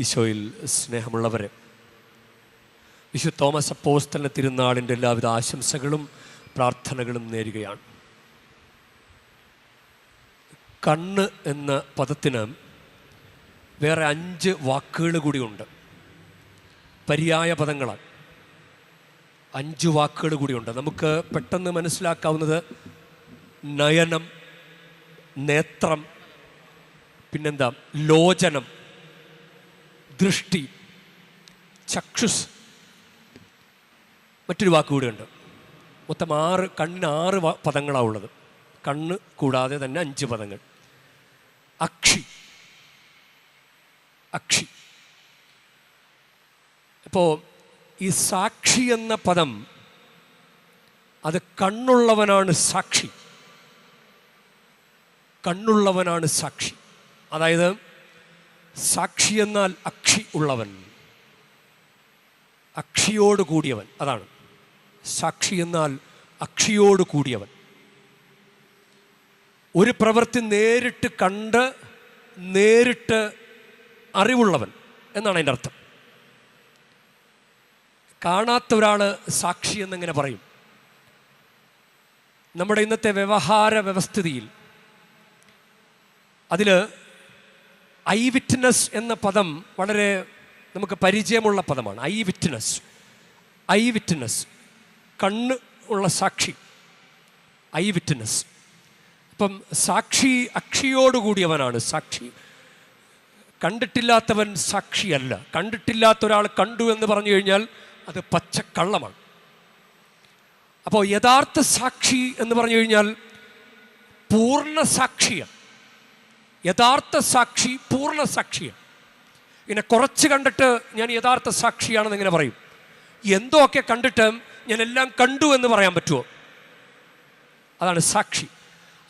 ഈശോയിൽ സ്നേഹമുള്ളവരെ വിശു തോമസ് അപ്പോസ്തലിന്റെ തിരുനാളിന്റെ എല്ലാവിധ ആശംസകളും പ്രാർത്ഥനകളും നേരുകയാണ്. കണ്ണ് എന്ന പദത്തിന് വേറെ അഞ്ച് വാക്കുകൾ കൂടിയുണ്ട്. പര്യായ പദങ്ങളാണ് അഞ്ച് വാക്കുകൾ കൂടിയുണ്ട്. നമുക്ക് പെട്ടെന്ന് മനസ്സിലാക്കാവുന്നത് നയനം നേത്രം പിന്നെന്താ? ലോചനം. ദൃഷ്ടി ചക്ഷുസ്. മറ്റൊരു വാക്ക് ഉണ്ട് മൊത്തം ആറ് കണ്ണിന് ആറ് പദങ്ങളാണ് ഉള്ളത്. കണ്ണ് കൂടാതെ തന്നെ അഞ്ച് പദങ്ങൾ. അക്ഷി. അക്ഷി. ഇപ്പോൾ ഈ സാക്ഷി എന്ന പദം അത് കണ്ണുള്ളവനാണ് സാക്ഷി. കണ്ണുള്ളവനാണ് സാക്ഷി. അതായത് സാക്ഷി എന്നാൽ അക്ഷി ഉള്ളവൻ. അക്ഷിയോട് കൂടിയവൻ. അതാണ്. സാക്ഷി എന്നാൽ അക്ഷിയോട് കൂടിയവൻ. ഒരു പ്രവൃത്തി നേരിട്ട് കണ്ട് നേരിട്ട് അറിവുള്ളവൻ എന്നാണ് അതിന്റെ അർത്ഥം. കാണാത്ത ഒരാൾ സാക്ഷി എന്നിങ്ങനെ പറയും. നമ്മുടെ ഇന്നത്തെ വ്യവഹാര വ്യവസ്ഥിതിയിൽ അതിൽ ഐ വിറ്റ്നസ് എന്ന പദം വളരെ നമുക്ക് പരിചയമുള്ള പദമാണ്. Eye witness. Eye witness. കണ്ണ് ഉള്ള സാക്ഷി. Eye witness. അപ്പം സാക്ഷി അക്ഷിയോടുകൂടിയവനാണ്. സാക്ഷി കണ്ടിട്ടില്ലാത്തവൻ സാക്ഷിയല്ല. കണ്ടിട്ടില്ലാത്ത ഒരാൾ കണ്ടു എന്ന് പറഞ്ഞു കഴിഞ്ഞാൽ അത് പച്ചക്കള്ളമാണ്. അപ്പോൾ യഥാർത്ഥ സാക്ഷി എന്ന് പറഞ്ഞു കഴിഞ്ഞാൽ പൂർണ സാക്ഷിയാണ്. യഥാർത്ഥ സാക്ഷി പൂർണ സാക്ഷിയാണ്. ഇങ്ങനെ കുറച്ച് കണ്ടിട്ട് ഞാൻ യഥാർത്ഥ സാക്ഷിയാണെന്ന് ഇങ്ങനെ പറയും? എന്തോ ഒക്കെ കണ്ടിട്ട് ഞാൻ എല്ലാം കണ്ടു എന്ന് പറയാൻ പറ്റുമോ? അതാണ് സാക്ഷി.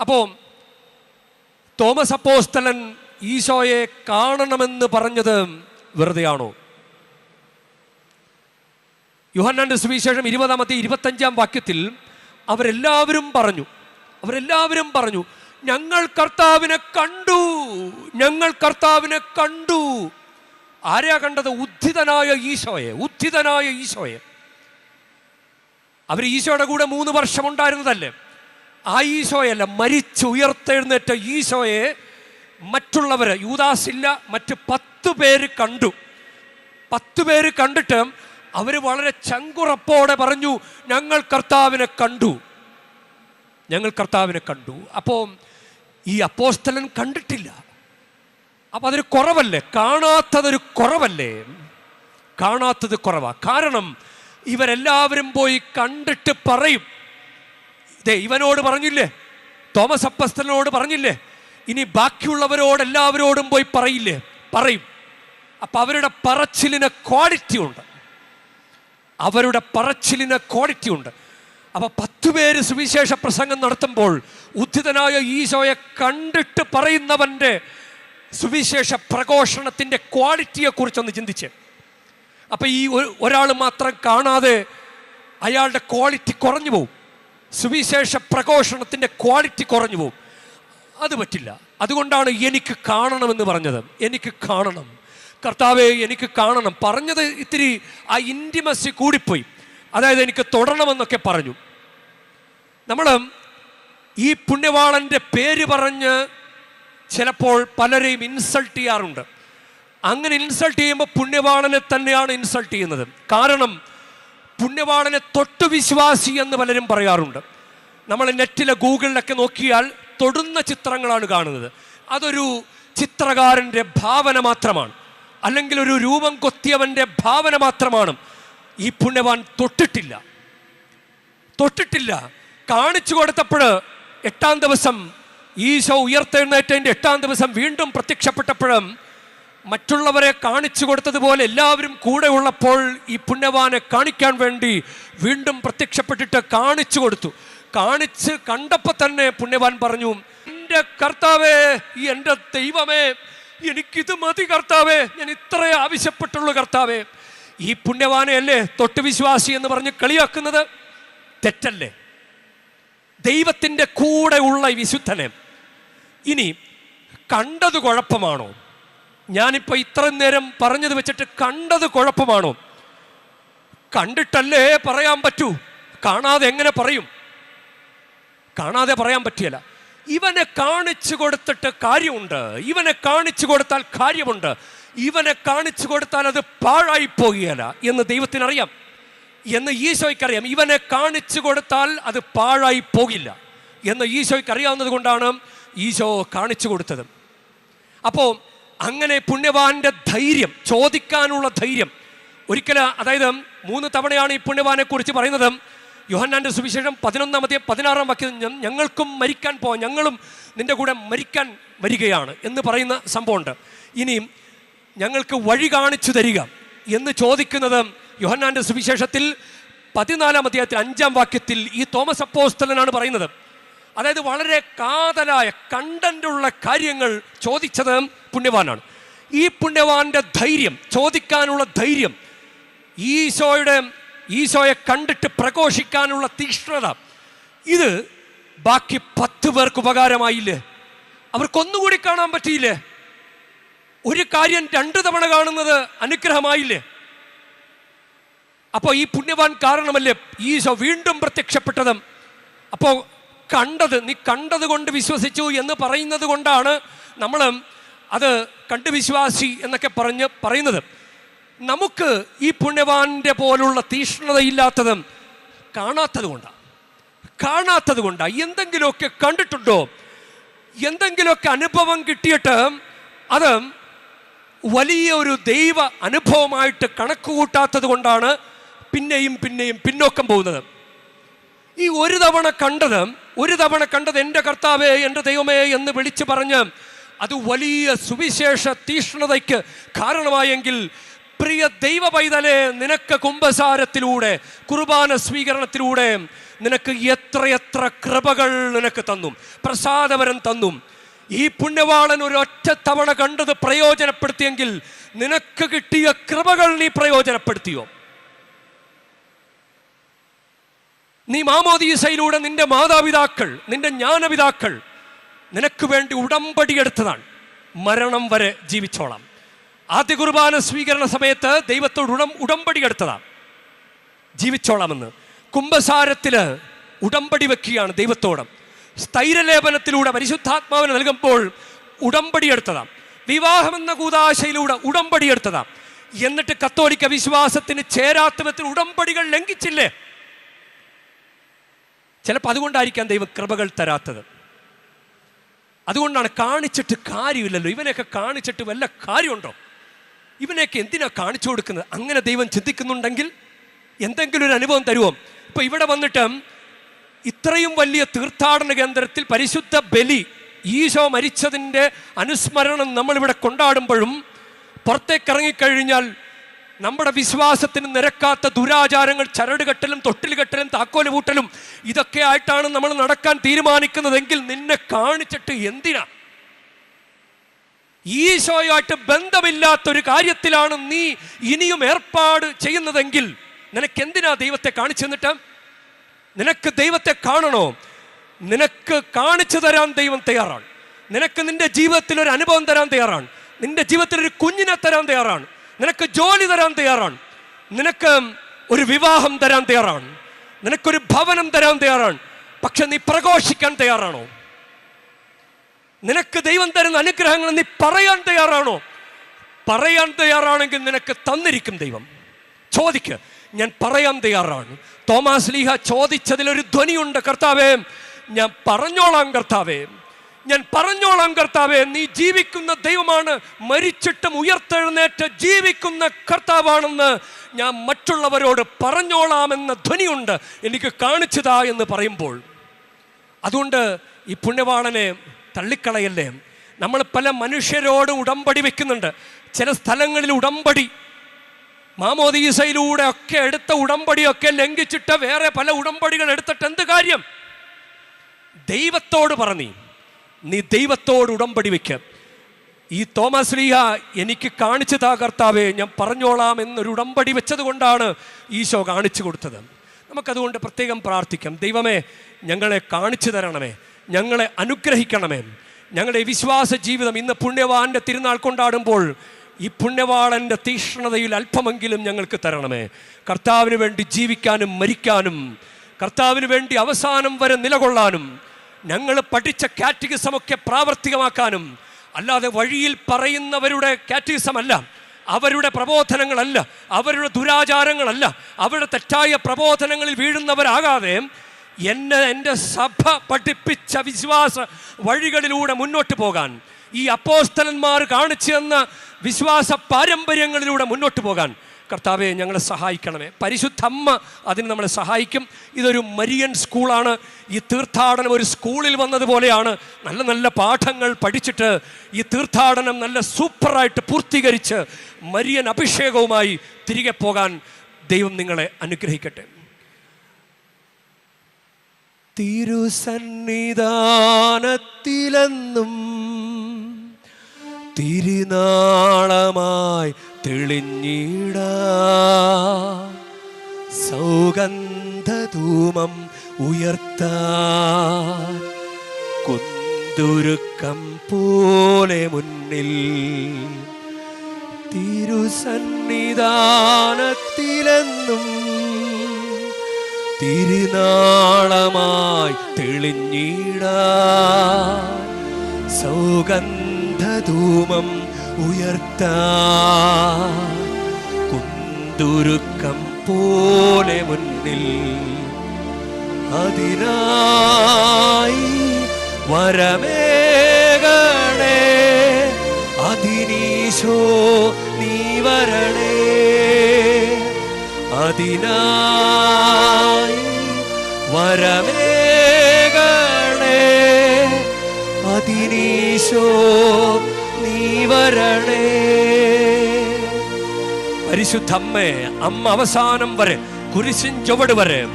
അപ്പോൾ തോമസ് അപ്പോസ്തലൻ ഈശോയെ കാണണമെന്ന് പറഞ്ഞത് വെറുതെയാണോ? യുഹന്നാന്റെ സുവിശേഷം ഇരുപതാമത്തെ ഇരുപത്തഞ്ചാം വാക്യത്തിൽ അവരെല്ലാവരും പറഞ്ഞു അവരെല്ലാവരും പറഞ്ഞു ഞങ്ങൾ കർത്താവിനെ കണ്ടു ഞങ്ങൾ കർത്താവിനെ കണ്ടു. ആരെയാ കണ്ടത്? ഉദ്ധിതനായ ഈശോയെ ഉദ്ധിതനായ ഈശോയെ. അവർ ഈശോയുടെ കൂടെ മൂന്ന് വർഷം ഉണ്ടായിരുന്നതല്ലേ? ആ ഈശോയല്ല മരിച്ചു ഉയർത്തെഴുന്നേറ്റ ഈശോയെ മറ്റുള്ളവർ യൂദാസില്ല മറ്റ് പത്ത് പേര് കണ്ടു. പത്ത് പേര് കണ്ടിട്ട് അവർ വളരെ ചങ്കുറപ്പോടെ പറഞ്ഞു ഞങ്ങൾ കർത്താവിനെ കണ്ടു. ഞങ്ങൾ കർത്താവിനെ കണ്ടു. അപ്പോൾ ഈ അപ്പോസ്തലൻ കണ്ടിട്ടില്ല. അപ്പം അതൊരു കുറവല്ലേ? കാണാത്തതൊരു കുറവല്ലേ? കാണാത്തത് കുറവാ. കാരണം ഇവരെല്ലാവരും പോയി കണ്ടിട്ട് പറയും. ദേ ഇവനോട് പറഞ്ഞില്ലേ? തോമസ് അപ്പസ്തലനോട് പറഞ്ഞില്ലേ? ഇനി ബാക്കിയുള്ളവരോട് എല്ലാവരോടും പോയി പറയില്ലേ? പറയും. അപ്പം അവരുടെ പറച്ചിലിന് ക്വാളിറ്റി ഉണ്ട് അവരുടെ പറച്ചിലിന് ക്വാളിറ്റി ഉണ്ട് അപ്പൊ പത്ത് പേര് സുവിശേഷ പ്രസംഗം നടത്തുമ്പോൾ ഉദ്ധിതനായ ഈശോയെ കണ്ടിട്ട് പറയുന്നവന്റെ സുവിശേഷ പ്രഘോഷണത്തിന്റെ ക്വാളിറ്റിയെ കുറിച്ചൊന്ന് ചിന്തിച്ച്. അപ്പോൾ ഈ ഒരാൾ മാത്രം കാണാതെ അയാളുടെ ക്വാളിറ്റി കുറഞ്ഞു പോവും. സുവിശേഷ പ്രഘോഷണത്തിന്റെ ക്വാളിറ്റി കുറഞ്ഞു പോവും. അത് പറ്റില്ല. അതുകൊണ്ടാണ് എനിക്ക് കാണണമെന്ന് പറഞ്ഞത്. എനിക്ക് കാണണം. കർത്താവെ എനിക്ക് കാണണം. പറഞ്ഞത് ഇത്തിരി ആ ഇന്റിമസി കൂടിപ്പോയി. അതായത് എനിക്ക് തൊടണമെന്നൊക്കെ പറഞ്ഞു. നമ്മൾ ഈ പുണ്യവാളന്റെ പേര് പറഞ്ഞ് ചിലപ്പോൾ പലരെയും ഇൻസൾട്ട് ചെയ്യാറുണ്ട്. അങ്ങനെ ഇൻസൾട്ട് ചെയ്യുമ്പോൾ പുണ്യവാളനെ തന്നെയാണ് ഇൻസൾട്ട് ചെയ്യുന്നത്. കാരണം പുണ്യവാളനെ തൊട്ടു വിശ്വാസി എന്ന് പലരും പറയാറുണ്ട്. നമ്മൾ നെറ്റിലെ ഗൂഗിളിലൊക്കെ നോക്കിയാൽ തൊടുന്ന ചിത്രങ്ങളാണ് കാണുന്നത്. അതൊരു ചിത്രകാരന്റെ ഭാവന മാത്രമാണ്. അല്ലെങ്കിൽ ഒരു രൂപം കൊത്തിയവന്റെ ഭാവന മാത്രമാണ്. ഈ പുണ്യവാൻ തൊട്ടിട്ടില്ല. തൊട്ടിട്ടില്ല. കാണിച്ചു കൊടുത്തപ്പോൾ എട്ടാം ദിവസം ഈശോ ഉയർത്തെഴുന്നേറ്റതിന്റെ എട്ടാം ദിവസം വീണ്ടും പ്രത്യക്ഷപ്പെട്ടപ്പോഴും മറ്റുള്ളവരെ കാണിച്ചു കൊടുത്തതുപോലെ എല്ലാവരും കൂടെ ഉള്ളപ്പോൾ ഈ പുണ്യവാനെ കാണിക്കാൻ വേണ്ടി വീണ്ടും പ്രത്യക്ഷപ്പെട്ടിട്ട് കാണിച്ചു കൊടുത്തു. കാണിച്ച് കണ്ടപ്പോൾ തന്നെ പുണ്യവാൻ പറഞ്ഞു എന്റെ കർത്താവേ ഈ എന്റെ ദൈവമേ എനിക്കിത് മതി കർത്താവേ ഞാൻ ഇത്രേ ആവശ്യപ്പെട്ടുള്ളൂ കർത്താവേ. ഈ പുണ്യവാനയല്ലേ തൊട്ട് വിശ്വാസി എന്ന് പറഞ്ഞ് കളിയാക്കുന്നത്? തെറ്റല്ലേ? ദൈവത്തിന്റെ കൂടെ ഉള്ള വിശുദ്ധനെ ഇനി കണ്ടത് കുഴപ്പമാണോ? ഞാനിപ്പോൾ ഇത്രയും നേരം പറഞ്ഞത് വെച്ചിട്ട് കണ്ടത് കുഴപ്പമാണോ? കണ്ടിട്ടല്ലേ പറയാൻ പറ്റൂ? കാണാതെ എങ്ങനെ പറയും? കാണാതെ പറയാൻ പറ്റിയല്ല. ഇവനെ കാണിച്ചു കൊടുത്തിട്ട് കാര്യമുണ്ട്. ഇവനെ കാണിച്ചു കൊടുത്താൽ കാര്യമുണ്ട്. ഇവനെ കാണിച്ചു കൊടുത്താൽ അത് പാഴായി പോകുകയല്ല എന്ന് ദൈവത്തിനറിയാം. എന്ന് ഈശോയ്ക്കറിയാം. ഇവനെ കാണിച്ചു കൊടുത്താൽ അത് പാഴായി പോകില്ല. എന്ന് ഈശോയ്ക്ക് അറിയാവുന്നത് കൊണ്ടാണ് ഈശോ കാണിച്ചു കൊടുത്തത്. അപ്പോൾ അങ്ങനെ പുണ്യവാന്റെ ധൈര്യം ചോദിക്കാനുള്ള ധൈര്യം. ഒരിക്കൽ അതായത് മൂന്ന് തവണയാണ് ഈ പുണ്യവാനെ കുറിച്ച് പറയുന്നത്. യോഹന്നാന്റെ സുവിശേഷം പതിനൊന്നാമത്തെ പതിനാറാം വാക്യം "ഞ- ഞങ്ങൾക്കും മരിക്കാൻ പോവാം ഞങ്ങളും നിന്റെ കൂടെ മരിക്കാൻ വരികയാണ് എന്ന് പറയുന്ന സംഭവമുണ്ട്. ഇനി ഞങ്ങൾക്ക് വഴി കാണിച്ചു തരിക എന്ന് ചോദിക്കുന്നത് യോഹന്നാന്റെ സുവിശേഷത്തിൽ പതിനാലാം അധ്യായത്തിൽ അഞ്ചാം വാക്യത്തിൽ ഈ തോമസ് അപ്പോസ്തലനാണ് പറയുന്നത്. അതായത് വളരെ കാതലായ കണ്ടന്റുള്ള കാര്യങ്ങൾ ചോദിച്ചത് പുണ്യവാനാണ്. ഈ പുണ്യവാന്റെ ധൈര്യം ചോദിക്കാനുള്ള ധൈര്യം ഈശോയുടെ ഈശോയെ കണ്ടിട്ട് പ്രഘോഷിക്കാനുള്ള തീക്ഷ്ണത ഇത് ബാക്കി പത്ത് പേർക്ക് ഉപകാരമായില്ലേ? അവർക്കൊന്നുകൂടി കാണാൻ പറ്റിയില്ലേ? ഒരു കാര്യം രണ്ടു തവണ കാണുന്നത് അനുഗ്രഹമായില്ലേ? അപ്പോൾ ഈ പുണ്യവാൻ കാരണമല്ലേ ഈശോ വീണ്ടും പ്രത്യക്ഷപ്പെട്ടതും? അപ്പോൾ കണ്ടത് നീ കണ്ടത് കൊണ്ട് വിശ്വസിച്ചു എന്ന് പറയുന്നത് കൊണ്ടാണ് നമ്മൾ അത് കണ്ട് വിശ്വാസി എന്നൊക്കെ പറഞ്ഞ് പറയുന്നത്. നമുക്ക് ഈ പുണ്യവാന്റെ പോലുള്ള തീഷ്ണതയില്ലാത്തതും കാണാത്തത് കൊണ്ടാണ് കാണാത്തത് കൊണ്ടാണ് എന്തെങ്കിലുമൊക്കെ കണ്ടിട്ടുണ്ടോ? എന്തെങ്കിലുമൊക്കെ അനുഭവം കിട്ടിയിട്ട് അത് വലിയ ഒരു ദൈവ അനുഭവമായിട്ട് കണക്ക് കൂട്ടാത്തത് കൊണ്ടാണ് പിന്നെയും പിന്നെയും പിന്നോക്കം പോകുന്നത്. ഈ ഒരു തവണ കണ്ടത് ഒരു തവണ കണ്ടത് എന്റെ കർത്താവേ എന്റെ ദൈവമേ എന്ന് വിളിച്ചു പറഞ്ഞ് അത് വലിയ സുവിശേഷ തീഷ്ണതയ്ക്ക് കാരണമായെങ്കിൽ പ്രിയ ദൈവ പൈതലെ നിനക്ക് കുംഭസാരത്തിലൂടെ കുർബാന സ്വീകരണത്തിലൂടെ നിനക്ക് എത്രയെത്ര കൃപകൾ നിനക്ക് തന്നു പ്രസാദവരം തന്നു. ഈ പുണ്യവാളൻ ഒരു ഒറ്റ തവണ കണ്ടത് പ്രയോജനപ്പെടുത്തിയെങ്കിൽ നിനക്ക് കിട്ടിയ കൃപകൾ നീ പ്രയോജനപ്പെടുത്തിയോ? നീ മാമോദീസയിലൂടെ നിന്റെ മാതാപിതാക്കൾ നിന്റെ ജ്ഞാനപിതാക്കൾ നിനക്ക് വേണ്ടി ഉടമ്പടി എടുത്തതാണ്. മരണം വരെ ജീവിച്ചോളാം. ആദ്യ കുർബാന സ്വീകരണ സമയത്ത് ദൈവത്തോട് ഉടം ഉടമ്പടി എടുത്തതാണ്. ജീവിച്ചോളാമെന്ന്. കുംഭസാരത്തിൽ ഉടമ്പടി വെക്കുകയാണ് ദൈവത്തോട്. സ്ഥൈര്യലേപനത്തിലൂടെ പരിശുദ്ധാത്മാവിന് നൽകുമ്പോൾ ഉടമ്പടി എടുത്തതാം. വിവാഹമെന്ന കൂതാശയിലൂടെ ഉടമ്പടി എടുത്തതാം. എന്നിട്ട് കത്തോലിക്ക വിശ്വാസത്തിന് ചേരാത്തവത്തിൽ ഉടമ്പടികൾ ലംഘിച്ചില്ലേ? ചിലപ്പോൾ അതുകൊണ്ടായിരിക്കാം ദൈവം കൃപകൾ തരാത്തത്. അതുകൊണ്ടാണ് കാണിച്ചിട്ട് കാര്യമില്ലല്ലോ. ഇവനെയൊക്കെ കാണിച്ചിട്ട് വല്ല കാര്യമുണ്ടോ? ഇവനെയൊക്കെ എന്തിനാ കാണിച്ചു കൊടുക്കുന്നത്? അങ്ങനെ ദൈവം ചിന്തിക്കുന്നുണ്ടെങ്കിൽ എന്തെങ്കിലും ഒരു അനുഭവം തരുമോ ഇപ്പൊ ഇവിടെ വന്നിട്ട് ഇത്രയും വലിയ തീർത്ഥാടന കേന്ദ്രത്തിൽ പരിശുദ്ധ ബലി ഈശോ മരിച്ചതിന്റെ അനുസ്മരണം നമ്മളിവിടെ കൊണ്ടാടുമ്പോഴും പുറത്തേക്ക് ഇറങ്ങിക്കഴിഞ്ഞാൽ നമ്മുടെ വിശ്വാസത്തിന് നിരക്കാത്ത ദുരാചാരങ്ങൾ ചരട് കെട്ടലും തൊട്ടിൽ കെട്ടലും താക്കോൽ പൂട്ടലും ഇതൊക്കെ ആയിട്ടാണ് നമ്മൾ നടക്കാൻ തീരുമാനിക്കുന്നതെങ്കിൽ നിന്നെ കാണിച്ചിട്ട് എന്തിനാ? ഈശോയുമായിട്ട് ബന്ധമില്ലാത്തൊരു കാര്യത്തിലാണ് നീ ഇനിയും ഏർപ്പാട് ചെയ്യുന്നതെങ്കിൽ നിനക്കെന്തിനാ ദൈവത്തെ കാണിച്ചു തന്നിട്ട്? നിനക്ക് ദൈവത്തെ കാണണോ? നിനക്ക് കാണിച്ചു തരാൻ ദൈവം തയ്യാറാണ്. നിനക്ക് നിന്റെ ജീവിതത്തിൽ ഒരു അനുഭവം തരാൻ തയ്യാറാണ്. നിന്റെ ജീവിതത്തിൽ ഒരു കുഞ്ഞിനെ തരാൻ തയ്യാറാണ്. നിനക്ക് ജോലി തരാൻ തയ്യാറാണ്. നിനക്ക് ഒരു വിവാഹം തരാൻ തയ്യാറാണ്. നിനക്കൊരു ഭവനം തരാൻ തയ്യാറാണ്. പക്ഷെ നീ പ്രഘോഷിക്കാൻ തയ്യാറാണോ? നിനക്ക് ദൈവം തരുന്ന അനുഗ്രഹങ്ങൾ നീ പറയാൻ തയ്യാറാണോ? പറയാൻ തയ്യാറാണെങ്കിൽ നിനക്ക് തന്നിരിക്കും ദൈവം. ചോദിക്ക്. ഞാൻ പറയാൻ തയ്യാറാണ്. തോമാസ് ലീഹ ചോദിച്ചതിലൊരു ധ്വനിയുണ്ട് കർത്താവേ. ഞാൻ പറഞ്ഞോളാം കർത്താവേ. ഞാൻ പറഞ്ഞോളാം കർത്താവേ. നീ ജീവിക്കുന്ന ദൈവമാണ് മരിച്ചിട്ടും ഉയർത്തെഴുന്നേറ്റ് ജീവിക്കുന്ന കർത്താവാണെന്ന് ഞാൻ മറ്റുള്ളവരോട് പറഞ്ഞോളാമെന്ന ധ്വനിയുണ്ട്. എനിക്ക് കാണിച്ചതാ എന്ന് പറയുമ്പോൾ അതുകൊണ്ട് ഈ പുണ്യവാളനെ തള്ളിക്കളയല്ലേ? നമ്മൾ പല മനുഷ്യരോട് ഉടമ്പടി വെക്കുന്നുണ്ട്. ചില സ്ഥലങ്ങളിൽ ഉടമ്പടി മാമോദീസയിലൂടെ ഒക്കെ എടുത്ത ഉടമ്പടിയൊക്കെ ലംഘിച്ചിട്ട് വേറെ പല ഉടമ്പടികൾ എടുത്തിട്ട് എന്ത് കാര്യം? ദൈവത്തോട് പറഞ്ഞു നീ. ദൈവത്തോട് ഉടമ്പടി വെക്ക. ഈ തോമസ് ലീഹ എനിക്ക് കാണിച്ചു താ കർത്താവേ ഞാൻ പറഞ്ഞോളാം എന്നൊരു ഉടമ്പടി വെച്ചത് കൊണ്ടാണ് ഈശോ കാണിച്ചു കൊടുത്തത്. നമുക്കതുകൊണ്ട് പ്രത്യേകം പ്രാർത്ഥിക്കാം. ദൈവമേ ഞങ്ങളെ കാണിച്ചു തരണമേ. ഞങ്ങളെ അനുഗ്രഹിക്കണമേ. ഞങ്ങളുടെ വിശ്വാസ ജീവിതം ഇന്ന് പുണ്യവാന്റെ തിരുനാൾ കൊണ്ടാടുമ്പോൾ ഈ പുണ്യവാളന്റെ തീക്ഷ്ണതയിൽ അല്പമെങ്കിലും ഞങ്ങൾക്ക് തരണമേ. കർത്താവിന് വേണ്ടി ജീവിക്കാനും മരിക്കാനും കർത്താവിന് വേണ്ടി അവസാനം വരെ നിലകൊള്ളാനും ഞങ്ങൾ പഠിച്ച കാറ്റഗിസമൊക്കെ പ്രാവർത്തികമാക്കാനും അല്ലാതെ വഴിയിൽ പറയുന്നവരുടെ കാറ്റഗിസം അല്ല അവരുടെ പ്രബോധനങ്ങളല്ല അവരുടെ ദുരാചാരങ്ങളല്ല അവരുടെ തെറ്റായ പ്രബോധനങ്ങളിൽ വീഴുന്നവരാകാതെ എന്നെ എന്റെ സഭ പഠിപ്പിച്ച വിശ്വാസ വഴികളിലൂടെ മുന്നോട്ട് പോകാൻ ഈ അപ്പോസ്തലന്മാർ കാണിച്ചു തന്ന വിശ്വാസ പാരമ്പര്യങ്ങളിലൂടെ മുന്നോട്ട് പോകാൻ. കർത്താവെ ഞങ്ങളെ സഹായിക്കണമേ. പരിശുദ്ധ അമ്മ അതിന് നമ്മളെ സഹായിക്കും. ഇതൊരു മരിയൻ സ്കൂളാണ്. ഈ തീർത്ഥാടനം ഒരു സ്കൂളിൽ വന്നതുപോലെയാണ്. നല്ല നല്ല പാഠങ്ങൾ പഠിച്ചിട്ട് ഈ തീർത്ഥാടനം നല്ല സൂപ്പറായിട്ട് പൂർത്തീകരിച്ച് മരിയൻ അഭിഷേകവുമായി തിരികെ പോകാൻ ദൈവം നിങ്ങളെ അനുഗ്രഹിക്കട്ടെ. തിരുസന്നിധാനത്തിലെന്നും തിരുനാളമായി തെളിഞ്ഞിട. സൗഗന്ധധൂമം ഉയർത്ത. കുന്തുരുക്കം പോലെ മുന്നിൽ തിരുസന്നിധാനത്തിലെന്നും തിരുനാളമായി തെളിഞ്ഞിട. സൗഗന്ധധൂമം ഉയർത്താ. കുന്തുരുക്കം പോലെ മുന്നിൽ അതിനായി വരമേകണേ. അതിനീശോ നീ വരണേ. അതിനായി വരമേകണേ അതിനീശോ നീ വരണേ. പരിശുദ്ധമ്മേ അമ്മ അവസാനം വരെ കുരിശിൻ ചുവട് വരെ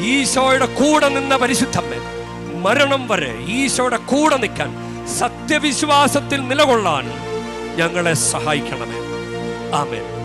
ഈശോയുടെ കൂടെ നിന്ന പരിശുദ്ധമ്മേ മരണം വരെ ഈശോയുടെ കൂടെ നിൽക്കാൻ സത്യവിശ്വാസത്തിൽ നിലകൊള്ളാൻ ഞങ്ങളെ സഹായിക്കണമേ. ആമേൻ.